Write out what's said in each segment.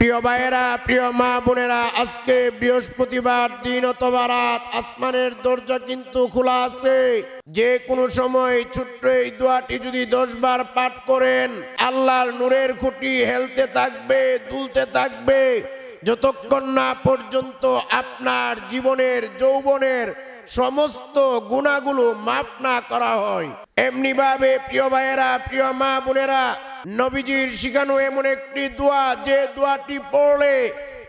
প্রিয় ভাইয়েরা, প্রিয় মা বোনেরা, আজকে বৃহস্পতিবার দিন অথবা রাত, আসমানের দরজা কিন্তু খোলা আছে। যে কোনো সময় ছোট্ট এই দোয়াটি যদি দশ বার পাঠ করেন, আল্লাহর নূরের খুঁটি হেলতে থাকবে, দুলতে থাকবে। যতক্ষণ না পর্যন্ত আপনার জীবনের, যৌবনের সমস্ত গুণাগুলো মাফ না করা হয়। এমনিভাবে প্রিয় ভাইয়েরা, প্রিয় মা বোনেরা নবীজির শিখানো এমন একটি দোয়া, যে দোয়াটি পড়লে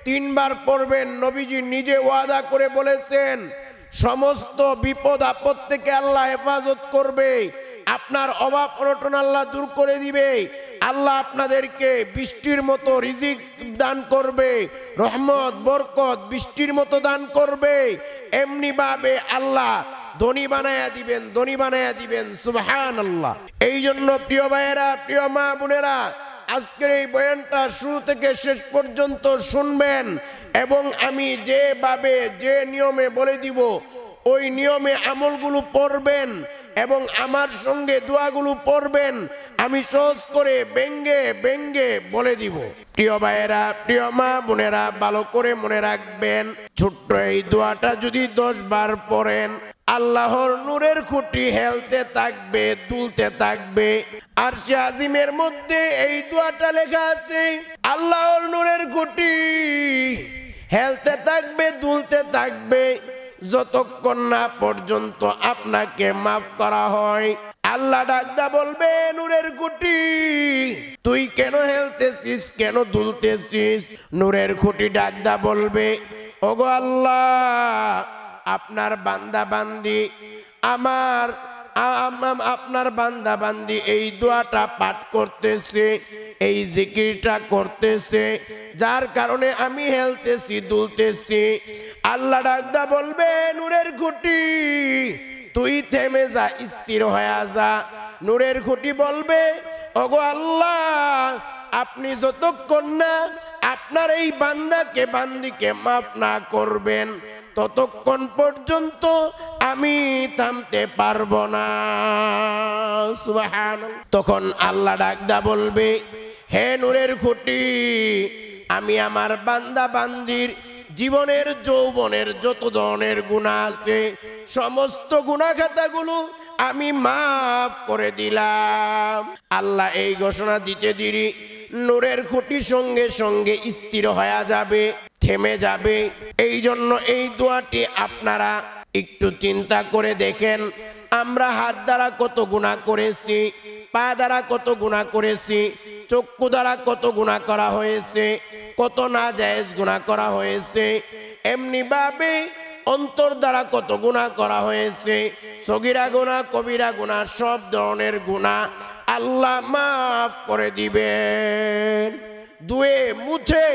তিনবার পড়বেন। নবীজি নিজে ওয়াদা করে বলেছেন, সমস্ত বিপদ আপদ থেকে আল্লাহ হেফাজত করবে। আপনার অভাব অনটন আল্লাহ দূর করে দিবে। আল্লাহ আপনাদেরকে বৃষ্টির মতো রিজিক দান করবে, রহমত, বরকত বৃষ্টির মতো দান করবে। এমনি ভাবে আল্লাহ ধনী বানায়া দিবেন ধনী বানায়া দিবেন সুবহান আল্লাহ এই জন্য প্রিয় ভাইয়েরা, প্রিয় মা বোনেরা, আজকের এই বয়ানটা শুরু থেকে শেষ পর্যন্ত শুনবেন এবং আমি যেভাবে, যে নিয়মে বলে দিব, ওই নিয়মে আমলগুলো পড়বেন এবং আমার সঙ্গে দোয়াগুলো পড়বেন, আমি সহজ করে ব্যঙ্গে ব্যঙ্গে বলে দিব। প্রিয় ভাইয়েরা, প্রিয় মা বোনেরা, ভালো করে মনে রাখবেন, ছোট্ট এই দোয়াটা যদি দশ বার পড়েন আল্লাহর নূরের খুঁটি হেলতে থাকবে, দুলতে থাকবে। আর সে আজিমের মধ্যে এই দোয়াটা লেখা আছে, আল্লাহর নূরের খুঁটি হেলতে থাকবে, দুলতে থাকবে। যতক্ষণ না পর্যন্ত আপনাকে মাফ করা হয়, আল্লাহ ডাকদা বলবে, নূরের খুঁটি, তুই কেন হেলতেছিস, কেন দুলতেছিস? নূরের খুঁটি ডাকদা বলবে, ওগো আল্লাহ আপনার বান্দা বান্দি আমার আপনার বান্দা বান্দি এই দোয়াটা পাঠ করতেছে, এই জিকিরটা করতেছে, যার কারণে আমি হেলতেছি, দুলতেছি। আল্লাহ ডাকদা বলবে, নূরের খুঁটি, তুই থেমে যা, স্থির হয়ে যা। নূরের খুঁটি বলবে, ওগো আল্লাহ, আপনি যতক্ষণ না আপনার এই বান্দাকে, বান্দিকে মাফ না করবেন ততক্ষণ পর্যন্ত আমি থামতে পারব না। তখন আল্লাহ ডাকদা বলবে, হে নূরের খুঁটি, আমি আমার বান্দা বান্দির জীবনের, যৌবনের যত ধরনের গুণা আছে, সমস্ত গুণা খাতাগুলো আমি মাফ করে দিলাম। আল্লাহ এই ঘোষণা দিতে দিরি, নূরের খুঁটি সঙ্গে সঙ্গে স্থির হয়ে যাবে। থেমে যাবে। এই জন্য এই দোয়াটি আপনারা একটু চিন্তা করে দেখেন। আমরা হাত দ্বারা কত গুণা করেছি, পা দ্বারা কত গুণা করেছি, চক্ষু দ্বারা কত গুণা করা হয়েছে, কত না জায়েজ গুণা করা হয়েছে এমনি ভাবে অন্তর দ্বারা কত গুণা করা হয়েছে, সগিরা গুণা কবিরা গুণা সব ধরনের গুণা আল্লাহ মাফ করে দিবেন। দুয়ে মুছে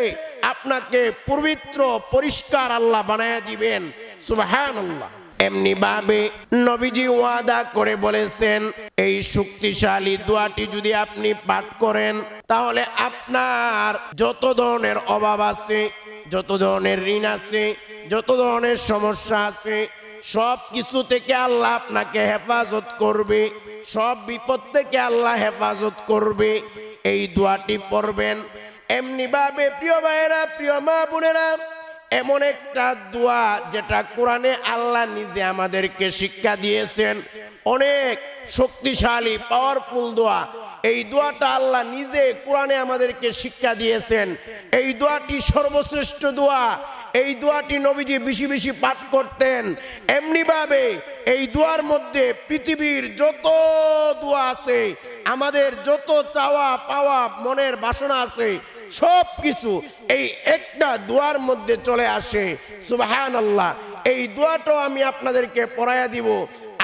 আপনাকে পবিত্র, পরিষ্কার আল্লাহ বানায় দিবেন। সুবাহান আল্লাহ এমনি ভাবে নবীজি ওয়াদা করে বলেছেন, এই শক্তিশালী দোয়াটি যদি আপনি পাঠ করেন, তাহলে আপনার যত ধরনের অভাব আছে, যত ধরনের ঋণ আছে, যত ধরনের সমস্যা আছে, সব কিছু থেকে আল্লাহ আপনাকে হেফাজত করবে, সব বিপদ থেকে আল্লাহ হেফাজত করবে। এই দোয়াটি পড়বেন এমনি ভাবে প্রিয় ভাইয়েরা, প্রিয় মা বোনেরা, এমন একটা দোয়া যেটা কোরআনে আল্লাহ নিজে আমাদেরকে শিক্ষা দিয়েছেন। অনেক শক্তিশালী পাওয়ারফুল দোয়া। এই দোয়াটা আল্লাহ নিজে কোরআনে আমাদেরকে শিক্ষা দিয়েছেন। এই দোয়াটি সর্বশ্রেষ্ঠ দোয়া। এই দোয়াটি নবীজি বেশি বেশি পাঠ করতেন। এমনিভাবে এই দোয়ার মধ্যে পৃথিবীর যত দোয়া আছে, আমাদের যত চাওয়া পাওয়া মনের বাসনা আছে সব কিছু এই একটা দোয়ার মধ্যে চলে আসে। সুবাহান আল্লাহ এই দোয়াটাও আমি আপনাদেরকে পড়াইয়া দিব।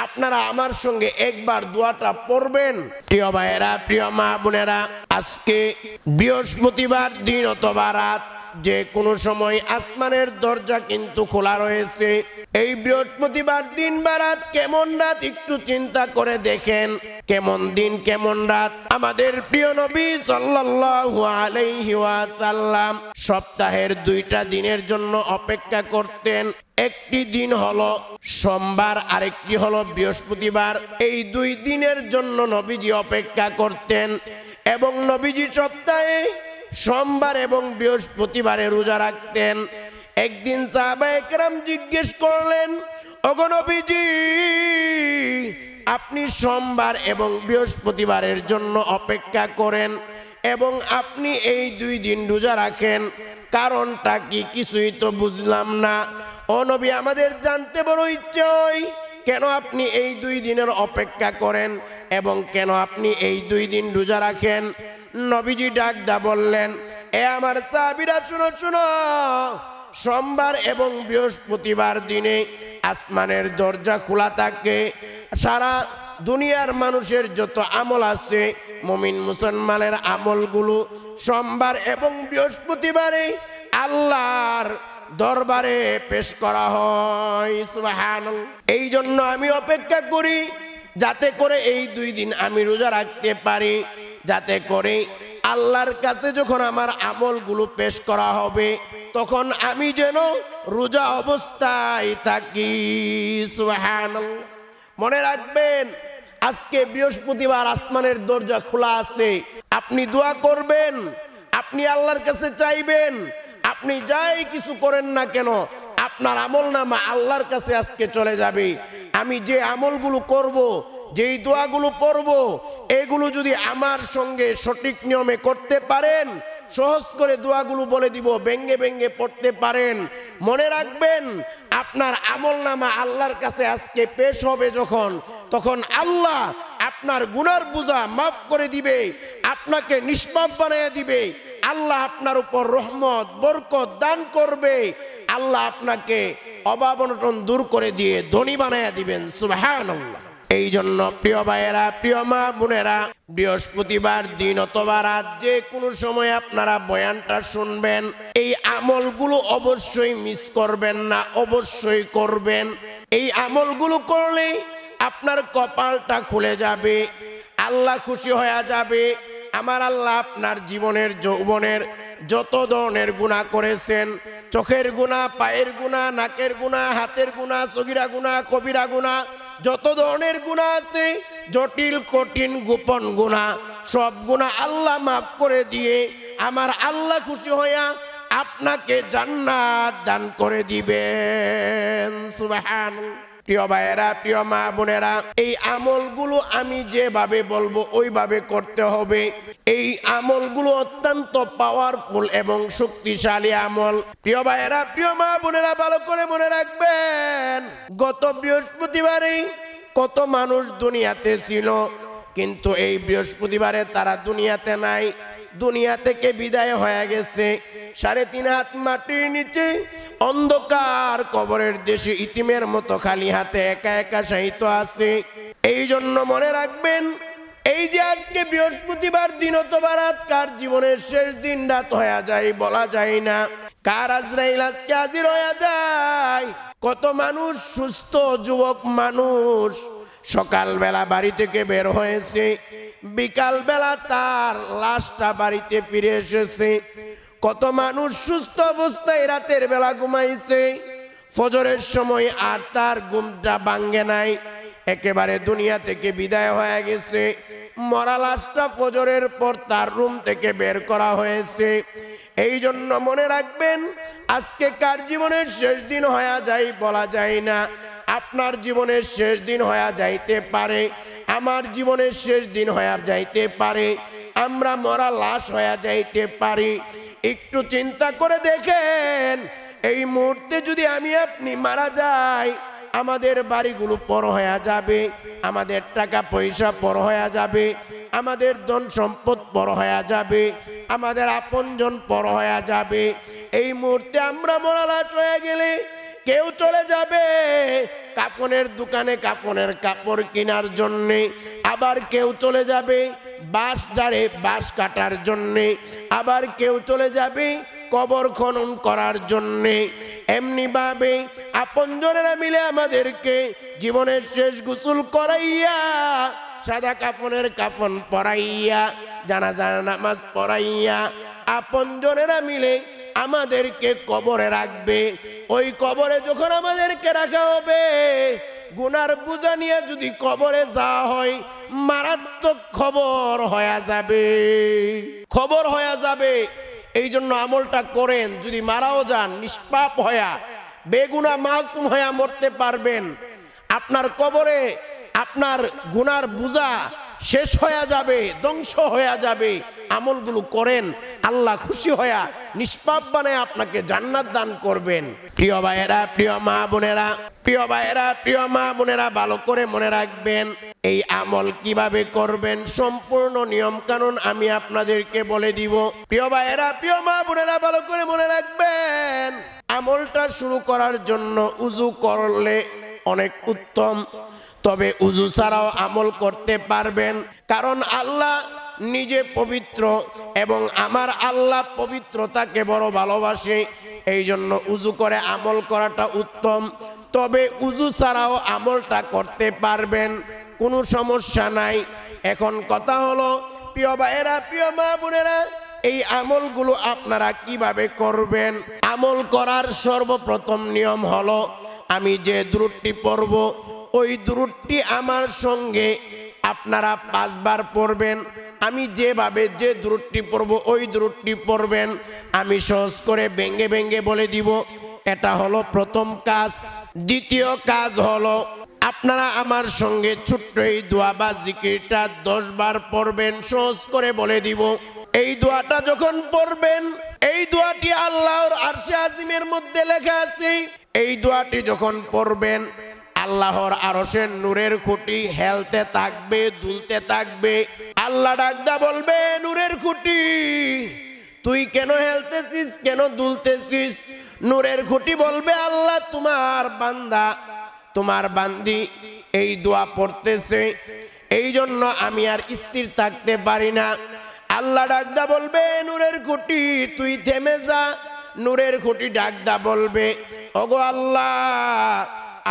আপনারা আমার সঙ্গে একবার দোয়াটা পড়বেন। প্রিয় ভাইয়েরা, প্রিয় মা বোনেরা, আজকে বৃহস্পতিবার দিন অথবা রাত, যে কোনো সময় আসমানের দরজা কিন্তু খোলা রয়েছে। এই বৃহস্পতিবার দিন বা রাত কেমন রাত? একটু চিন্তা করে দেখেন। কেমন দিন, কেমন রাত? আমাদের প্রিয় নবী সাল্লাল্লাহু আলাইহি ওয়াসাল্লাম সপ্তাহের দুইটা দিনের জন্য অপেক্ষা করতেন। একটি দিন হলো সোমবার, আরেকটি হলো বৃহস্পতিবার। এই দুই দিনের জন্য নবীজি অপেক্ষা করতেন এবং নবীজি সপ্তাহে সোমবার এবং বৃহস্পতিবারে রোজা রাখতেন। একদিন সাহাবা একরাম জিজ্ঞেস করলেন অগনবীজি আপনি সোমবার এবং বৃহস্পতিবারের জন্য অপেক্ষা করেন এবং আপনি এই দুই দিন রোজা রাখেন। কারণটা কি কিছুই তো বুঝলাম না। ও নবী, আমাদের জানতে বড় ইচ্ছে কেন আপনি এই দুই দিনের অপেক্ষা করেন এবং কেন আপনি এই দুই দিন রোজা রাখেন? নবীজি ডাকদা বললেন, এ আমার সাবিরা শুনো শুনো সোমবার এবং বৃহস্পতিবার দিনে আসমানের দরজা খোলা থাকে সারা দুনিয়ার মানুষের যত আমল আছে, মমিন মুসলমানের আমলগুলো সোমবার এবং বৃহস্পতিবারে আল্লাহর দরবারে পেশ করা হয়। এই জন্য আমি অপেক্ষা করি, যাতে করে এই দুই দিন আমি রোজা রাখতে পারি, যাতে করে আল্লাহর কাছে যখন আমার আমলগুলো পেশ করা হবে, তখন আমি যেন রোজা অবস্থায় থাকি। সুবহানাল্লাহ। মনে রাখবেন, আজকে বৃহস্পতিবার আসমানের দরজা খোলা আছে। আপনি দোয়া করবেন, আপনি আল্লাহর কাছে চাইবেন, আপনি যাই কিছু করেন না কেন, আপনার আমল নামা আল্লাহর কাছে আজকে চলে যাবে। আমি যে আমলগুলো করব যেই দোয়াগুলো পড়ব, এগুলো যদি আমার সঙ্গে সঠিক নিয়মে করতে পারেন, সহজ করে দোয়াগুলো বলে দিব, ব্যঙ্গে ব্যঙ্গে পড়তে পারেন। মনে রাখবেন, আপনার আমল নামা আল্লাহর কাছে আজকে পেশ হবে যখন, তখন আল্লাহ আপনার গুনার বোঝা মাফ করে দিবে, আপনাকে নিষ্পাপ বানিয়ে দিবে, আল্লাহ আপনার উপর রহমত, বরকত দান করবে, আল্লাহ আপনাকে অভাব অনটন দূর করে দিয়ে ধনী বানাইয়া দিবেন, সুবহানাল্লাহ। এই জন্য প্রিয় ভাইয়েরা, প্রিয় মা বোনেরা, বৃহস্পতিবার দিন অথবা রাত, যে কোনো সময় আপনারা বয়ানটা শুনবেন। এই আমলগুলো অবশ্যই মিস করবেন না, অবশ্যই করবেন। এই আমলগুলো করলে আপনার কপালটা খুলে যাবে, আল্লাহ খুশি হয়ে যাবে। আমার আল্লাহ আপনার জীবনের যৌবনের যত ধরনের গুণা করেছেন, চোখের গুণা পায়ের গুণা নাকের গুণা হাতের গুণা সগিরা গুণা কবিরা গুণা যত ধরনের গুণা আছে, জটিল, কঠিন, গোপন গুণা সব গুণা আল্লাহ মাফ করে দিয়ে আমার আল্লাহ খুশি হইয়া আপনাকে জান্নাত দান করে দিবেন। সুবাহান প্রিয় ভাইয়েরা, প্রিয় মা বোনেরা, এই আমলগুলো আমি যেভাবে বলব, ওইভাবে করতে হবে। এই আমলগুলো অত্যন্ত পাওয়ারফুল এবং শক্তিশালী আমল। প্রিয় ভাইয়েরা, প্রিয় মা বোনেরা, ভালো করে মনে রাখবেন, গত বৃহস্পতিবারেই কত মানুষ দুনিয়াতে ছিল, কিন্তু এই বৃহস্পতিবারে তারা দুনিয়াতে নাই। দুনিয়া থেকে বিদায় হয়ে গেছে। সাড়ে তিন হাত মাটির নিচে, অন্ধকার কবরের দেশে ইতিমের মতো খালি হাতে একা একা সাহিত্য আছে। এই জন্য মনে রাখবেন, এই যে আজকে বৃহস্পতিবার দিন অথবা রাত, কার জীবনের শেষ দিন রাত হয়ে যায় বলা যায় না। কার আজরাইল আজকে হাজির হয়ে যায়? কত মানুষ সুস্থ যুবক মানুষ। সকালবেলা বাড়ি থেকে বের হয়েছে, বিকালবেলা তার লাশটা বাড়িতে ফিরে এসেছে। কত মানুষ সুস্থ অবস্থায় রাতের বেলা ঘুমাইছে? ফজরের সময় আর তার ঘুমটা ভাঙ্গে নাই। একেবারে দুনিয়া থেকে বিদায় হয়ে গেছে। মরা লাশটা ফজরের পর তার রুম থেকে বের করা হয়েছে। এই জন্য মনে রাখবেন, আজকে কার জীবনের শেষ দিন হয়ে যায় বলা যায় না। আপনার জীবনের শেষ দিন হয়ে যাইতে পারে। আমার জীবনের শেষ দিন হয়ে যাইতে পারে। আমরা মরা লাশ হয়ে যাইতে পারি। একটু চিন্তা করে দেখেন। এই মুহূর্তে যদি আমি আপনি মারা যাই, আমাদের বাড়িগুলো পর হয়ে যাবে, আমাদের টাকা পয়সা পর হয়ে যাবে, আমাদের ধন সম্পদ পর হয়ে যাবে, আমাদের আপনজন পর হয়ে যাবে। এই মুহূর্তে আমরা মরালাস হয়ে গেলে কেউ চলে যাবে কাপনের দোকানে কাপনের কাপড় কেনার জন্যে। আবার কেউ চলে যাবে বাঁশ জারে বাঁশ কাটার জন্যে। আবার কেউ চলে যাবে কবর খনন করার জন্যে। এমনিভাবে আপনজনেরা মিলে আমাদেরকে জীবনের শেষ গোসল করাইয়া, সাদা কাপনের কাপন পরাইয়া, জানাজার নামাজ পড়াইয়া আপনজনেরা মিলে আমাদেরকে কবরে রাখবে। ওই কবরে যখন আমাদেরকে রাখা হবে, গুনার বোঝা নিয়ে যদি কবরে যাওয়া হয়, মারাত্মক খবর হয়ে যাবে। খবর হয়ে যাবে। এই জন্য আমলটা করেন। যদি মারাও যান, নিষ্পাপ হয়া, বেগুনা মাসুম হয়া মরতে পারবেন। আপনার কবরে আপনার গুনার বুঝা শেষ হয়ে যাবে, ধ্বংস হয়ে যাবে। আমলগুলো করেন, আল্লাহ খুশি হয়া নিষ্পাপ বানায় আপনাকে জান্নাত দান করবেন। প্রিয় ভাইয়েরা, প্রিয় মা বোনেরা, প্রিয় ভাইয়েরা, প্রিয় মা বোনেরা, ভালো করে মনে রাখবেন, এই আমল কীভাবে করবেন সম্পূর্ণ নিয়ম কানুন আমি আপনাদেরকে বলে দিব। প্রিয় ভাইয়েরা, প্রিয় মা বোনেরা, ভালো করে মনে রাখবেন, আমলটা শুরু করার জন্য উজু করলে অনেক উত্তম। তবে উজু ছাড়াও আমল করতে পারবেন। কারণ আল্লাহ নিজে পবিত্র এবং আমার আল্লাহ পবিত্রতাকে বড় ভালোবাসে। এই জন্য উজু করে আমল করাটা উত্তম। তবে উজু ছাড়াও আমলটা করতে পারবেন, কোনো সমস্যা নাই। এখন কথা হলো, প্রিয় ভাইয়েরা, প্রিয় মা বোনেরা, এই আমলগুলো আপনারা কীভাবে করবেন? আমল করার সর্বপ্রথম নিয়ম হলো, আমি যে দূরটি পড়ব ওই দূরটি আমার সঙ্গে আপনারা পাঁচবার পড়বেন। আমি যেভাবে যে দূরটি পড়ব, ওই দূরটি পড়বেন। আমি সহজ করে ব্যঙ্গে ব্যঙ্গে বলে দিব, এটা হলো প্রথম কাজ। দ্বিতীয় কাজ হলো, আপনারা আমার সঙ্গে ছোট্ট এই দোয়া বা জিকিরটা দশ বার পড়বেন, সহজ করে বলে দিব। এই দোয়াটা যখন পড়বেন, এই দোয়াটি আল্লাহর আরশে আজিমের মধ্যে লেখা আছে, এই দোয়াটি যখন পড়বেন আল্লাহর আরশের নূরের খুঁটি হেলতে থাকবে, দুলতে থাকবে। আল্লাহ ডাকদা বলবে, নূরের খুঁটি, তুই কেন হেলতেছিস, কেন দুলতেছিস? নূরের খুঁটি বলবে, আল্লাহ তোমার বান্দা, তোমার বান্দি এই দোয়া পড়তেছে। এই জন্য আমি আর স্থির থাকতে পারি না। আল্লাহ ডাকদা বলবে, নূরের খুঁটি, তুই থেমে যা। নূরের খুঁটি ডাকদা বলবে, ওগো আল্লাহ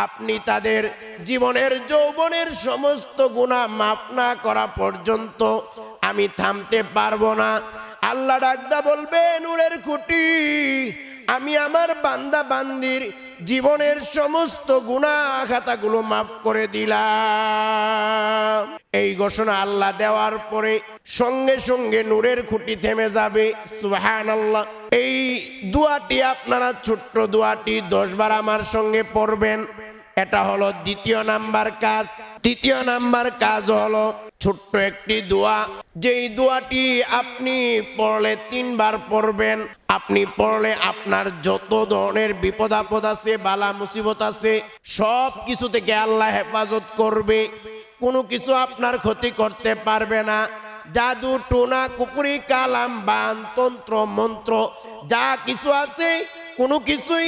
আপনি তাদের জীবনের, যৌবনের সমস্ত গুণা মাফ না করা পর্যন্ত আমি থামতে পারব না। আল্লাহ ডাকদা বলবে, নূরের খুঁটি, আমি আমার বান্দা বান্দির জীবনের সমস্ত গুণা খাতাগুলো মাফ করে দিলাম। এই ঘোষণা আল্লাহ দেওয়ার পরে সঙ্গে সঙ্গে নূরের খুঁটি থেমে যাবে। সুহান আল্লাহ এই দুয়াটি আপনারা, ছোট্ট দুয়াটি দশবার আমার সঙ্গে পড়বেন। এটা হলো দ্বিতীয় নাম্বার কাজ। তৃতীয় নাম্বার কাজ হলো ছোট্ট একটি দোয়া। যেই দোয়াটি আপনি পড়লে তিনবার পড়বেন, আপনি পড়লে আপনার যত ধরনের বিপদ আপদ আছে, বালা মুসিবত আছে, সব কিছু থেকে আল্লাহ হেফাজত করবে। কোনো কিছু আপনার ক্ষতি করতে পারবে না। জাদু, টোনা, কুকুরি, কালাম, বান, তন্ত্র, মন্ত্র, যা কিছু আছে, কোনো কিছুই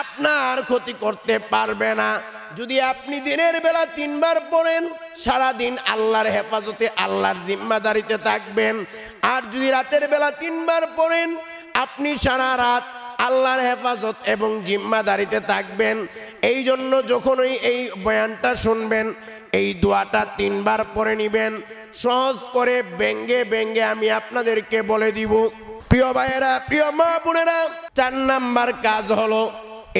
আপনার ক্ষতি করতে পারবে না। যদি আপনি দিনের বেলা তিনবার পড়েন, সারাদিন আল্লাহর হেফাজতে, আল্লাহর জিম্মাদারিতে থাকবেন। আর যদি রাতের বেলা তিনবার পড়েন, আপনি সারা রাত আল্লাহর হেফাজত এবং জিম্মাদারিতে থাকবেন। এই জন্য যখনই এই বয়ানটা শুনবেন, এই দোয়াটা তিনবার পরে নিবেন। সহজ করে ব্যঙ্গে ব্যঙ্গে আমি আপনাদেরকে বলে দিব। প্রিয় ভাইয়েরা, প্রিয় মা বোনেরা, চার নাম্বার কাজ হলো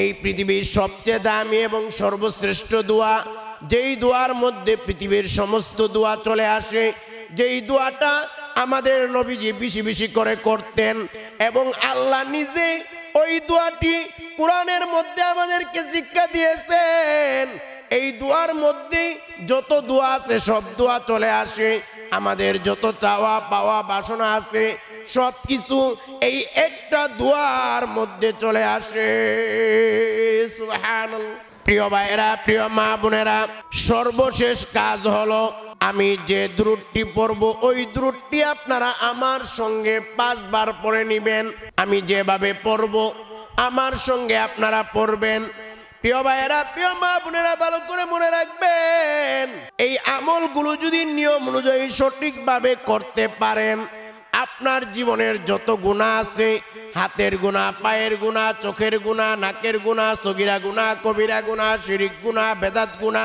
এই পৃথিবীর সবচেয়ে দামি এবং সর্বশ্রেষ্ঠ দোয়া, যেই দোয়ার মধ্যে পৃথিবীর সমস্ত দোয়া চলে আসে, যেই দোয়াটা আমাদের নবীজি বেশি বেশি করে করতেন এবং আল্লাহ নিজে ওই দোয়াটি কোরআনের মধ্যে আমাদেরকে শিক্ষা দিয়েছেন। এই দোয়ার মধ্যে যত দোয়া আছে সব দোয়া চলে আসে, আমাদের যত চাওয়া পাওয়া বাসনা আছে সব কিছু এই একটা দোয়ার মধ্যে চলে আসে। প্রিয় ভাইয়েরা, প্রিয় মা বোনেরা, সর্বশেষ কাজ হলো আমি যে দ্রুটটি পড়ব, ওই দ্রুটটি আপনারা আমার সঙ্গে পাঁচবার পড়ে নিবেন। আমি যেভাবে পড়ব, আমার সঙ্গে আপনারা পড়বেন। প্রিয় ভাইয়েরা, প্রিয় মা বোনেরা, ভালো করে মনে রাখবেন, এই আমলগুলো যদি নিয়ম অনুযায়ী সঠিকভাবে করতে পারেন আপনার জীবনের যত গুণা আছে, হাতের গুণা, পায়ের গুণা, চোখের গুণা, নাকের গুণা, সগিরা গুণা, কবিরা গুণা, শিরিক গুণা, বেদাত গুণা,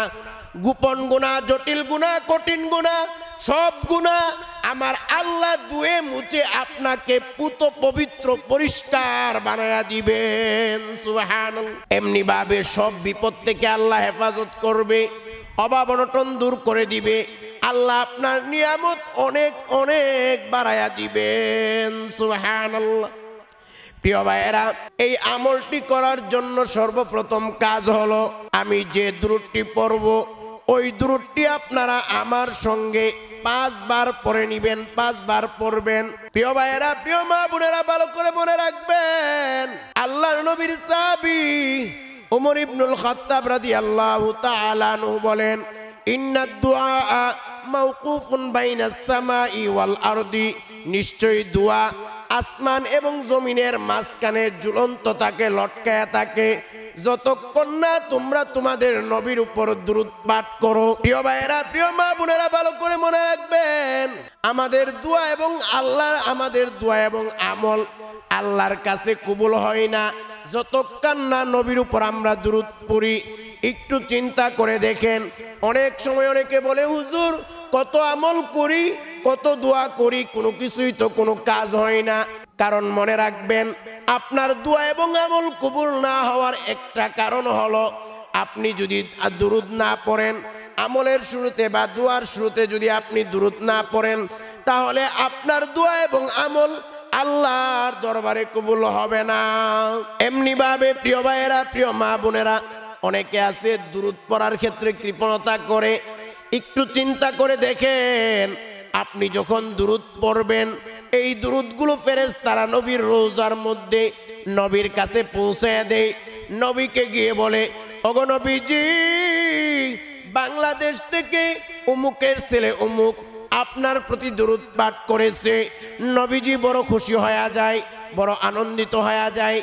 গোপন গুণা, জটিল গুণা, কঠিন গুণা, সব গুণা আমার আল্লাহ দুয়ে মুছে আপনাকে পুত পবিত্র পরিষ্কার বানায়া দিবেন সুবহান এমনি ভাবে সব বিপদ থেকে আল্লাহ হেফাজত করবে। অভাব অনটন দূর করে দিবে। আল্লাহ আপনার নিয়ামত অনেক অনেক বাড়ায়া দিবেন। সুবহানাল্লাহ। প্রিয় ভাইয়েরা, এই আমলটি করার জন্য সর্বপ্রথম কাজ হলো, আমি যে দূরটি পড়ব, ওই দূরটি আপনারা আমার সঙ্গে পাঁচবার পরে নিবেন, পাঁচবার পড়বেন। প্রিয় ভাইয়েরা, প্রিয় মা বোনেরা, ভালো করে মনে রাখবেন আল্লাহ নবীর সাবি উমর ইবনুল খাত্তাব রাদিয়াল্লাহু তাআলা আনহু বলেন ইন্নাদ দুআ মাওকুফুন বাইনাস সামাই ওয়াল আরদি। নিশ্চয়ই দোয়া আসমান এবং জমিনের মাঝখানে ঝুলন্ত থাকে, লটকায়া থাকে। যতক্ষণ না তোমরা তোমাদের নবীর উপর দ্রুত পাঠ করো, প্রিয় ভাইয়েরা, প্রিয় মা বোনেরা, ভালো করে মনে রাখবেন, আমাদের দোয়া এবং আল্লাহর, আমাদের দোয়া এবং আমল আল্লাহর কাছে কবুল হয় না। যতক্ষণ না নবীর উপর আমরা দূরত পড়ি, একটু চিন্তা করে দেখেন। অনেক সময় অনেকে বলে, হুজুর, কত আমল করি, কত দোয়া করি, কোনো কিছুই তো কোনো কাজ হয় না। কারণ মনে রাখবেন, আপনার দোয়া এবং আমল কবুল না হওয়ার একটা কারণ হলো, আপনি যদি দুরুদ না পড়েন, আমলের শুরুতে বা দোয়ার শুরুতে যদি আপনি দুরুদ না পড়েন, তাহলে আপনার দোয়া এবং আমল আল্লাহর দরবারে কবুল হবে না। এমনি ভাবে প্রিয় ভাইয়েরা, প্রিয় মা বোনেরা, অনেকে আছে দূরত পড়ার ক্ষেত্রে কৃপণতা করে। একটু চিন্তা করে দেখেন, আপনি যখন দূরত পড়বেন, এই দূরতগুলো ফেরেস তারা নবীর রোজার মধ্যে নবীর কাছে পৌঁছে দেয়। নবীকে গিয়ে বলে অগনবীজি বাংলাদেশ থেকে অমুকের ছেলে অমুক আপনার প্রতি দূরত পাঠ করেছে, নবীজি বড় খুশি হয়ে যায়, বড় আনন্দিত হয়ে যায়।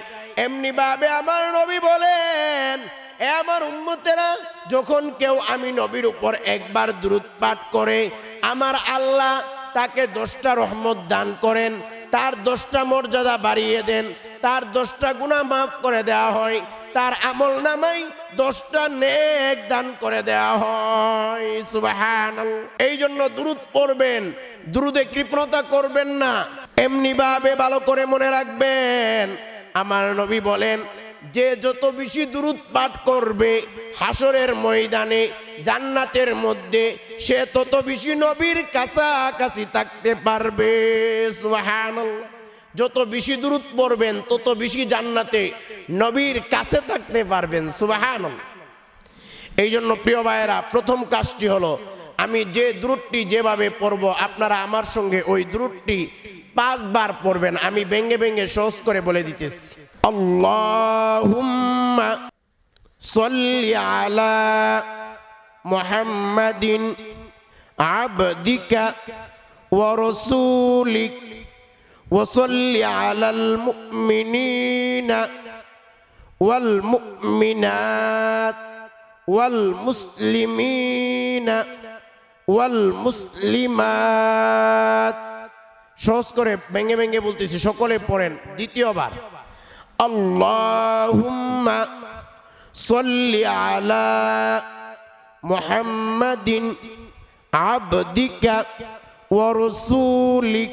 এমনি ভাবে আমার নবী বলেন, এ আমার উম্মতেরা, যখন কেউ আমি নবীর উপর একবার দূরত পাঠ করে, আমার আল্লাহ তাকে দশটা রহমত দান করেন, তার দশটা মর্যাদা বাড়িয়ে দেন, তার দশটা গুণা মাফ করে দেওয়া হয় তার আমল নামাই দশটা নেক দান করে দেওয়া হয় সুবাহান এই জন্য দ্রুত পড়বেন দ্রুতে কৃপণতা করবেন না। এমনি ভাবে ভালো করে মনে রাখবেন। আমার নবী বলেন, যে যত বেশি দূরত পাঠ করবে হাসরের ময়দানে, জান্নাতের মধ্যে, সে তত বেশি নবীর কাছাকাছি থাকতে পারবে সুবহানাল্লাহ যত বেশি দূরত পড়বেন, তত বেশি জান্নাতে নবীর কাছে থাকতে পারবেন, সুবহানাল্লাহ। এই জন্য প্রিয় ভাইয়েরা, প্রথম কাজটি হলো, আমি যে দ্রুতটি যেভাবে পড়ব, আপনারা আমার সঙ্গে ওই দ্রুতটি পাঁচবার পড়বেন, আমি ব্যঙ্গে ব্যঙ্গে সহজ করে বলে দিতেছি। আল্লাহুম্মা সল্লি আলা মুহাম্মাদিন আবদিকা ওয়া রাসূলিক। وصل على المؤمنين والمؤمنات والمسلمين والمسلمات সহজ করে ভেঙে ভেঙে বলতেছি সকলে পড়েন দ্বিতীয়বার আল্লাহুম্মা সল্লি আলা মুহাম্মাদিন আবদিকা ওয়া রাসূলিক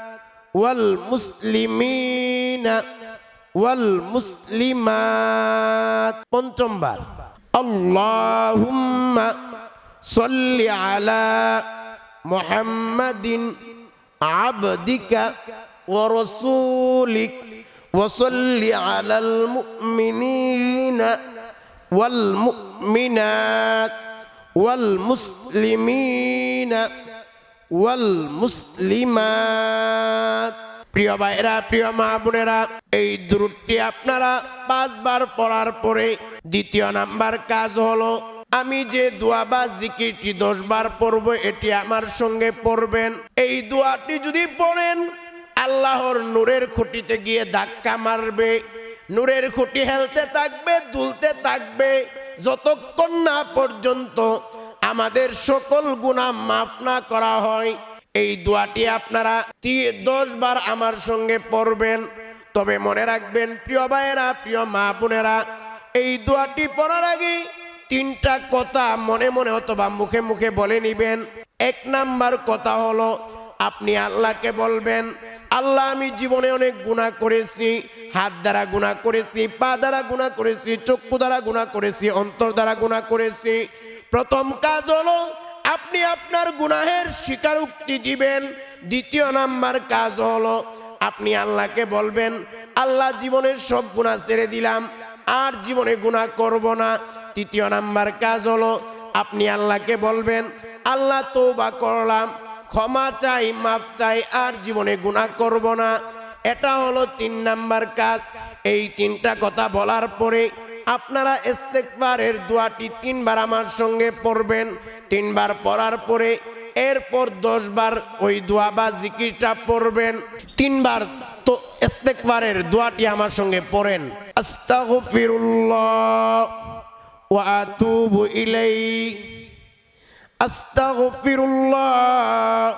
والمسلمين والمسلمات পঞ্চমবার اللهم صل على محمد عبدك ورسولك وصل على المؤمنين والمؤمنات ওয়াল মুসলিমিনা ওয়াল মুসলিমাত। প্রিয় ভাইরা প্রিয় মা বোনেরা, এই দূরটি আপনারা পাঁচবার পড়ার পরে দ্বিতীয় নাম্বার কাজ হলো, আমি যে দোয়া বা জিকিরটি দশবার পড়ব, এটি আমার সঙ্গে পড়বেন। এই দোয়াটি যদি পড়েন, আল্লাহর নূরের খুঁটিতে গিয়ে ধাক্কা মারবে, নূরের খুঁটি হেলতে থাকবে, দুলতে থাকবে, যতক্ষণ না পর্যন্ত আমাদের সকল গুণা মাফ না করা হয়। এই দোয়াটি আপনারা দশ বার আমার সঙ্গে পড়বেন। তবে মনে রাখবেন, প্রিয় ভাইয়েরা, প্রিয় মা বোনেরা, এই দোয়াটি পড়ার আগে তিনটা কথা মনে মনে অথবা মুখে মুখে বলে নিবেন। এক নাম্বার কথা হলো, আপনি আল্লাহকে বলবেন, আল্লাহ, আমি জীবনে অনেক গুণা করেছি। হাত দ্বারা গুণা করেছি, পা দ্বারা গুণা করেছি, চক্ষু দ্বারা গুণা করেছি, অন্তর দ্বারা গুণা করেছি। প্রথম কাজ হলো, আপনি আপনার গুনাহের স্বীকারোক্তি দিবেন। দ্বিতীয় নাম্বার কাজ হলো, আপনি আল্লাহকে বলবেন, আল্লাহ জীবনের সব গুণা ছেড়ে দিলাম, আর জীবনে গুণা করব না। তৃতীয় নাম্বার কাজ হলো, আপনি আল্লাহকে বলবেন, আল্লাহ তো বা করলাম, ক্ষমা চাই, মাফ চাই, আর জীবনে গুণা করব না। এটা হলো তিন নাম্বার কাজ। এই তিনটা কথা বলার পরে আপনারা ইস্তেকবারের দোয়াটি তিনবার আমার সঙ্গে পড়বেন। তিনবার পড়ার পরে এরপর দশ বার ওই দোয়া বা জিকিরটা পড়বেন। তিনবার তো ইস্তেকবারের দোয়াটি আমার সঙ্গে পড়েন। আস্তাগফিরুল্লাহ ওয়া আতুবু ইলাইহি। আস্তাগফিরুল্লাহ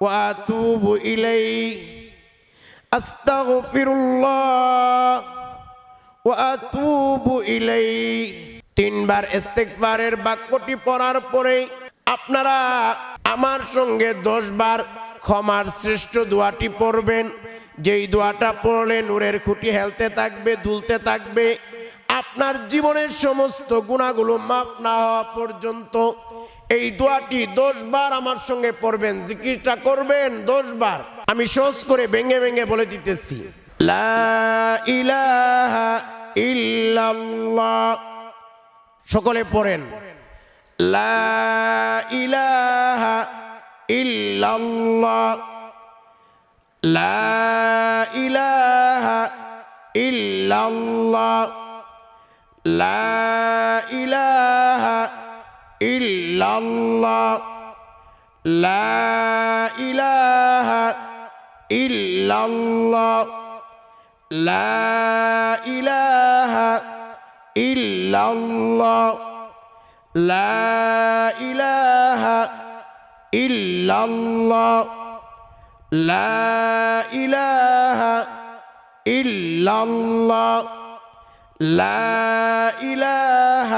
ওয়া আতুবু ইলাইহি। আস্তাগফিরুল্লাহ ইলাইহি। তিনবার ইস্তেগফারের বাক্যটি পড়ার পরে আপনারা আমার সঙ্গে দশ বার ক্ষমার শ্রেষ্ঠ দোয়াটি পড়বেন। যেই দোয়াটা পড়লে নূরের খুঁটি হেলতে থাকবে, দুলতে থাকবে। আপনার জীবনের সমস্ত গুণাগুলো মাফ না হওয়া পর্যন্ত এই দোয়াটি দশ বার আমার সঙ্গে পড়বেন, জিকিরটা করবেন দশ বার আমি সহজ করে ভেঙে ভেঙে বলে দিতেছি। লা ইলাহা সকলে পড়েন। লা ইলাহা ইল্লাল্লাহ। লা ইলাহা লা ইলাহা লা ইলাহা লা ইলাহা إلا الله لا إله إلا الله لا إله إلا الله لا إله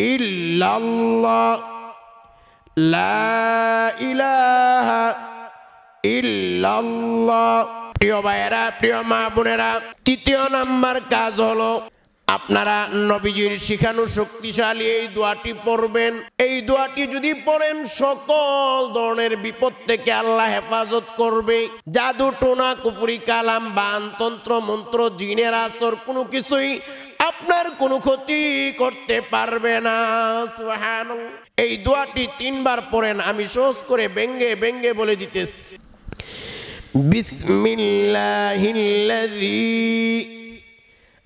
إلا الله لا إله إلا الله প্রিয় ভাইয়েরা প্রিয় মা বোনেরা তৃতীয় নাম্বার কাজ হলো আপনারা নবীজির শিখানো শক্তিশালী এই দোয়াটি পড়বেন। এই দোয়াটি যদি পড়েন, সকল ধরনের বিপদ থেকে আল্লাহ হেফাজত করবে। জাদু, টোনা কুপুরি কালাম, বান, তন্ত্র, মন্ত্র, জিনের আসর, কোনো কিছুই আপনার কোনো ক্ষতি করতে পারবে না। এই দোয়াটি তিনবার পড়েন, আমি সহজ করে ব্যঙ্গে ব্যঙ্গে বলে দিতেছি। বিসমিল্লাহিল্লাযী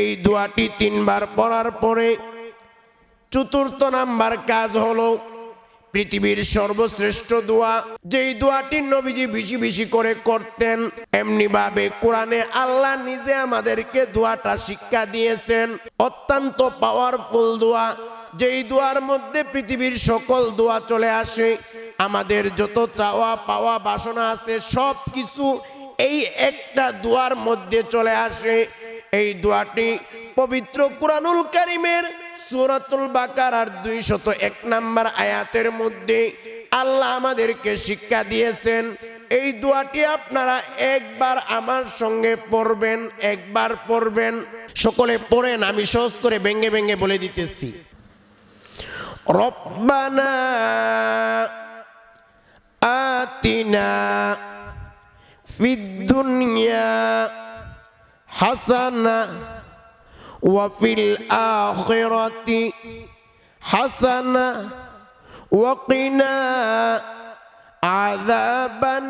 এই দোয়াটি তিনবার পড়ার পরে চতুর্থ নাম্বার কাজ হলো পৃথিবীর সর্বশ্রেষ্ঠ দোয়া। যেই দোয়াটি নবীজি বেশি বেশি করে করতেন এমনি ভাবে কোরআনে আল্লাহ নিজে আমাদেরকে দোয়াটা শিক্ষা দিয়েছেন। অত্যন্ত পাওয়ারফুল দোয়া। যেই দোয়ার মধ্যে পৃথিবীর সকল দোয়া চলে আসে, আমাদের যত চাওয়া পাওয়া বাসনা আছে সব কিছু এই একটা দোয়ার মধ্যে চলে আসে। এই দোয়াটি পবিত্র কুরআনুল কারিমের সূরাতুল বাকারার দুইশত এক নাম্বার আয়াতের মধ্যে আল্লাহ আমাদেরকে শিক্ষা দিয়েছেন। এই দোয়াটি আপনারা একবার আমার সঙ্গে পড়বেন, একবার পড়বেন। সকলে পড়েন, আমি সহজ করে ভেঙ্গে ভেঙ্গে বলে দিতেছি। রব্বানা আতিনা ফিদ দুনিয়া হাসানা ওয়াফিল আখিরাতি হাসানা ওয়াকিনা আযাবান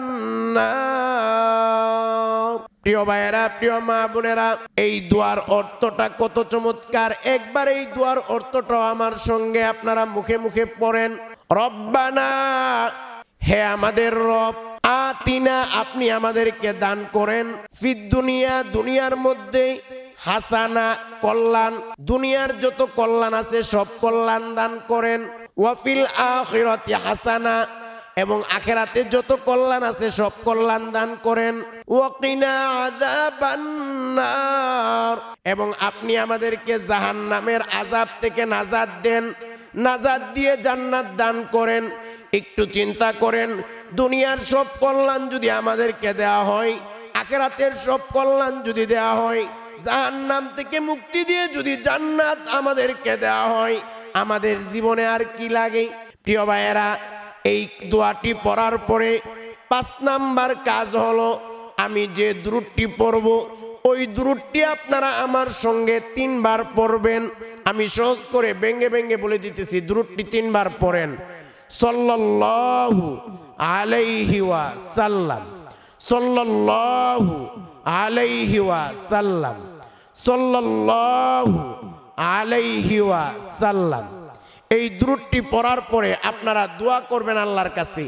নার প্রিয় ভাইয়েরা, প্রিয় মা বোনেরা, এই দুয়ার অর্থটা কত চমৎকার। একবার এই দুয়ার অর্থটা আমার সঙ্গে আপনারা মুখে মুখে পড়েন। রব্বানা, হে আমাদের রব আতিনা, আপনি আমাদেরকে দান করেন। ফিদ দুনিয়া, দুনিয়ার মধ্যে হাসানা, কল্যাণ, দুনিয়ার যত কল্যাণ আছে সব কল্যাণ দান করেন। ওয়াফিল আখিরাতি হাসানা, এবং আখেরাতে যত কল্যাণ আছে সব কল্যাণ দান করেন। ওয়াকিনা আযাবান্নার, এবং আপনি আমাদেরকে জাহান্নামের আযাব থেকে নাজাত দেন। নাজাত দিয়ে জান্নাত দান করেন। একটু চিন্তা করেন, দুনিয়ার সব কল্যাণ যদি আমাদেরকে দেওয়া হয়, আখেরাতের সব কল্যাণ যদি দেওয়া হয়, জাহান্নাম থেকে মুক্তি দিয়ে যদি জান্নাত আমাদেরকে দেওয়া হয়, আমাদের জীবনে আর কি লাগে? প্রিয় ভাইয়েরা, এই দোয়াটি পড়ার পরে পাঁচ নাম্বার কাজ হলো, আমি যে দ্রুটটি পড়ব, ওই দ্রুটটি আপনারা আমার সঙ্গে তিনবার পড়বেন। আমি সহজ করে ব্যঙ্গে ব্যঙ্গে বলে দিতেছি দ্রুটটি তিনবার পড়েন। সল্লাল্লাহু আলাইহি ওয়া সাল্লাম সল্লাহু আলাইহি ওয়া সাল্লাম সল্লাহু আলাইহি ওয়া সাল্লাম এই দ্রুটটি পড়ার পরে আপনারা দোয়া করবেন আল্লাহর কাছে।